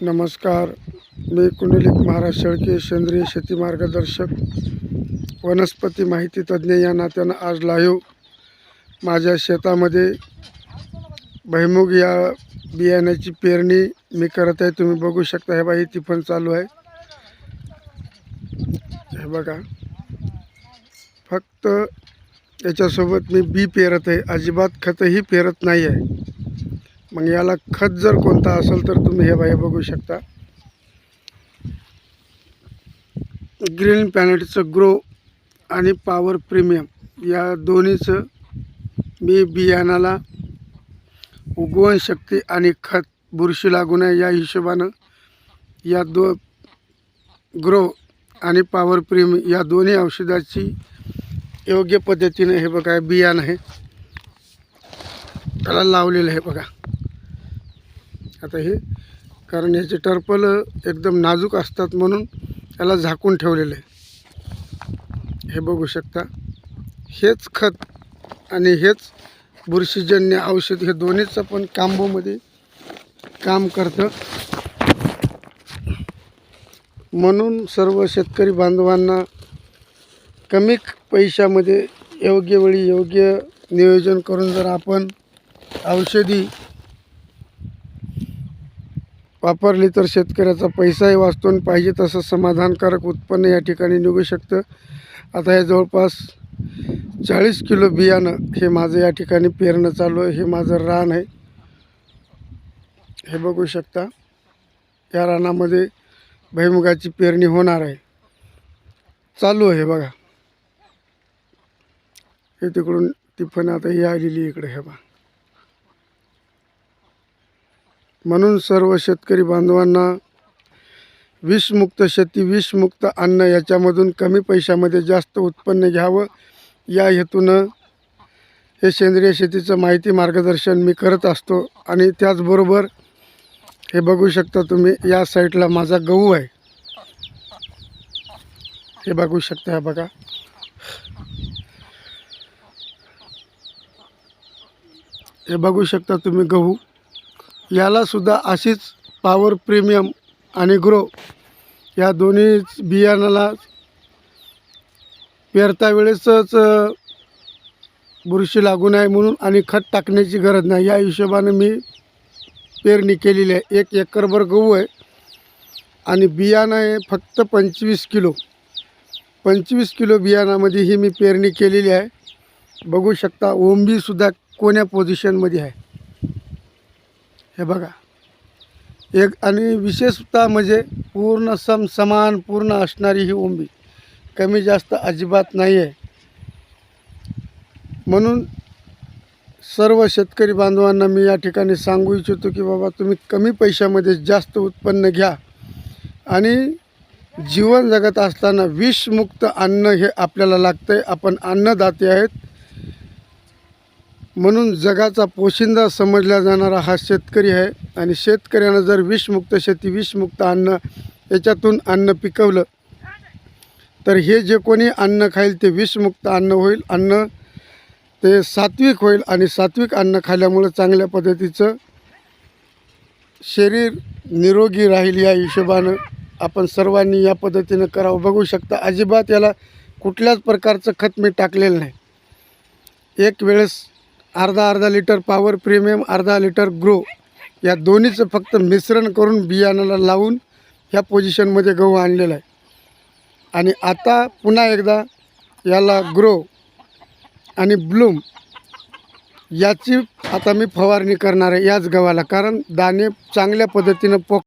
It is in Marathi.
नमस्कार. मी कुंडलिक महाराज शेळके सेंद्रिय शेती मार्गदर्शक वनस्पती माहिती तज्ज्ञ या नात्यानं आज लाईव्ह. माझ्या शेतामध्ये भैमुग या बियाण्याची पेरणी मी करत आहे. तुम्ही बघू शकता हे बाई ती पण चालू आहे. हे बघा. फक्त याच्यासोबत मी बी पेरत आहे. अजिबात खतही पेरत नाही आहे मग याला खत जर कोणता असेल तर तुम्ही हे बाहेर बघू शकता. ग्रीन पॅनेटचं ग्रो आणि पॉवर प्रीमियम या दोन्हीचं मी बियाणाला उगवण शक्ती आणि खत बुरशी लागू नये या हिशोबानं या दो ग्रो आणि पॉवर प्रीमियम या दोन्ही औषधाची योग्य पद्धतीने हे बघा बियाणं आहे त्याला लावलेलं आहे बघा. आता हे कारण ह्याचे टर्पल एकदम नाजूक असतात म्हणून त्याला झाकून ठेवलेलं आहे. हे बघू शकता. हेच खत आणि हेच बुरशीजन्य औषध हे दोन्हीचं पण कांबोमध्ये काम करतं. म्हणून सर्व शेतकरी बांधवांना कमी पैशामध्ये योग्य वेळी योग्य नियोजन करून जर आपण औषधी वापरली तर शेतकऱ्याचा पैसाही वाचतो आणि पाहिजे तसं समाधानकारक उत्पन्न या ठिकाणी निघू शकतं. आता हे जवळपास चाळीस किलो बियाणं हे माझं या ठिकाणी पेरणं चालू आहे. हे माझं रान आहे. हे बघू शकता. या रानामध्ये भैमुगाची पेरणी होणार आहे. चालू आहे बघा. हे तिकडून टिफन आता ही आलेली इकडे हे बघा. म्हणून सर्व शेतकरी बांधवांना विषमुक्त शेती विषमुक्त अन्न याच्यामधून कमी पैशामध्ये जास्त उत्पन्न घ्यावं. या हेतूनं हे सेंद्रिय शेतीचं माहिती मार्गदर्शन मी करत असतो आणि त्याचबरोबर हे बघू शकता तुम्ही या साईडला माझा गहू आहे. हे बघू शकता हा बघा. हे बघू शकता तुम्ही गहू. यालासुद्धा अशीच पॉवर प्रीमियम आणि ग्रो या दोन्ही बियाणाला पेरता वेळेसच बुरशी लागू नये म्हणून आणि खत टाकण्याची गरज नाही. या हिशोबाने मी पेरणी केलेली आहे. एक एकरभर गहू आहे आणि बियाणं आहे फक्त पंचवीस किलो. पंचवीस किलो बियाणामध्ये ही मी पेरणी केलेली आहे. बघू शकता ओंबीसुद्धा कोण्या पोझिशनमध्ये आहे? हे बघा. एक आणि विशेषतः म्हणजे पूर्ण सम समान पूर्ण असणारी ही ओंबी. कमी जास्त अजिबात नाही आहे म्हणून सर्व शेतकरी बांधवांना मी या ठिकाणी सांगू इच्छितो की बाबा तुम्ही कमी पैशामध्ये जास्त उत्पन्न घ्या. आणि जीवन जगत असताना विषमुक्त अन्न हे आपल्याला लागतं आहे आपण अन्नदाते आहेत. म्हणून जगाचा पोशिंदा समजला जाणारा हा शेतकरी आहे. आणि शेतकऱ्यानं जर विषमुक्त शेती विषमुक्त अन्न याच्यातून अन्न पिकवलं तर हे जे कोणी अन्न खाईल ते विषमुक्त अन्न होईल. अन्न ते सात्विक होईल आणि सात्विक अन्न खाल्ल्यामुळं चांगल्या पद्धतीचं शरीर निरोगी राहील या हिशोबानं आपण सर्वांनी या पद्धतीनं करावं. बघू शकता अजिबात याला कुठल्याच प्रकारचं खत मी टाकलेलं नाही. एक वेळेस अर्धा अर्धा लिटर पॉवर प्रीमियम अर्धा लिटर ग्रो या दोन्हीचं फक्त मिश्रण करून बियाणाला लावून ह्या पोझिशनमध्ये गहू आणलेला आहे. आणि आता पुन्हा एकदा याला ग्रो आणि ब्लूम याची आता मी फवारणी करणार आहे याच गव्हाला. कारण दाणे चांगल्या पद्धतीनं पोक